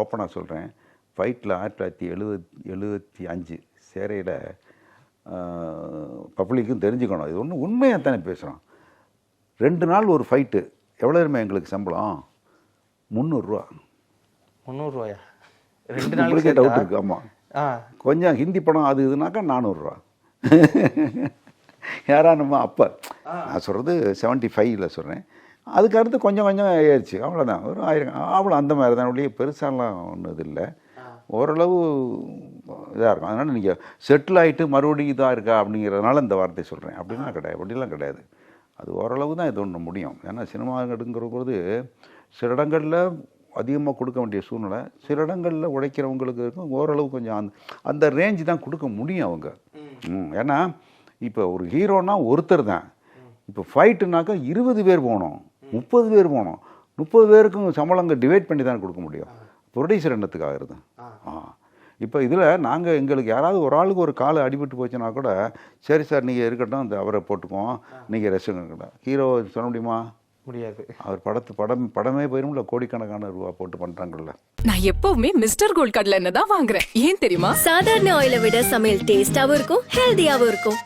ஓப்பனாக சொல்கிறேன். ஃபைட்டில் ஆயிரத்தி தொள்ளாயிரத்தி எழுபத் எழுபத்தி அஞ்சு சேரையில் பப்ளிக்கும் தெரிஞ்சுக்கணும். இது ஒன்று உண்மையாக தானே பேசுகிறோம். ரெண்டு நாள் ஒரு ஃபைட்டு. எவ்வளோ தெரியுமா எங்களுக்கு சம்பளம்? முந்நூறுரூவா. முந்நூறுரூவாயா? ரெண்டு நாளைக்கு டவுட் இருக்குது ஆமாம் கொஞ்சம் ஹிந்தி படம் அது இதுனாக்கா நானூறுரூவா. யாரா நம்ம அப்போ நான் சொல்கிறது செவன்ட்டி ஃபைவ்ல சொல்கிறேன் அதுக்கு அடுத்து கொஞ்சம் கொஞ்சம் ஏறிச்சு அவ்வளோதான் ஒரு ஆயிரம் அவ்வளோ அந்த மாதிரி தான். ஒழிய பெருசாலாம் ஒன்றும் இது இல்லை. ஓரளவு இதாக இருக்கும். அதனால் நீங்கள் செட்டில் ஆகிட்டு மறுபடியும் இதாக இருக்கா அப்படிங்கிறதுனால இந்த வார்த்தை சொல்கிறேன் அப்படிலாம் கிடையாது. அப்படிலாம் கிடையாது. அது ஓரளவு தான் இது ஒன்று முடியும். ஏன்னா சினிமாங்கிறதுங்கிற போது சில இடங்களில் அதிகமாக கொடுக்க வேண்டிய சூழ்நிலை சில இடங்களில் உழைக்கிறவங்களுக்கு இருக்கும். ஓரளவு கொஞ்சம் அந்த அந்த ரேஞ்சு தான் கொடுக்க முடியும் அவங்க. ம், ஏன்னா இப்போ ஒரு ஹீரோனா ஒருத்தர் தான். இப்போ ஃபைட்டுனாக்கா இருபது பேர் போகணும். முப்பது பேர் போகணும். முப்பது பேருக்கும் சம்பளங்க டிவைட் பண்ணி தான் கொடுக்க முடியும். ப்ரொடியூசர் என்னத்துக்கு ஆகுறது ஆ. இப்போ இதில் நாங்கள் எங்களுக்கு யாராவது ஒரு ஆளுக்கு ஒரு கால் அடிபட்டு போச்சுன்னா கூட சரி சார் நீங்கள் இருக்கட்டும் அந்த அவரை போட்டுக்குவோம். நீங்கள் ரெஸ்ட் இருக்கட்டும். ஹீரோ சொல்ல முடியுமா? முடியாது. அவர் படத்து படம் படமே போயிரும்ல கோடிக்கணக்கான ரூபா போட்டு பண்ணுறாங்கல்ல நான் எப்பவுமே மிஸ்டர் கோல்ட் கடலை தான் வாங்குறேன். ஏன் தெரியுமா? சாதாரண ஆயிலை விட சமையல் டேஸ்டாவும் இருக்கும் ஹெல்தியாவும் இருக்கும்.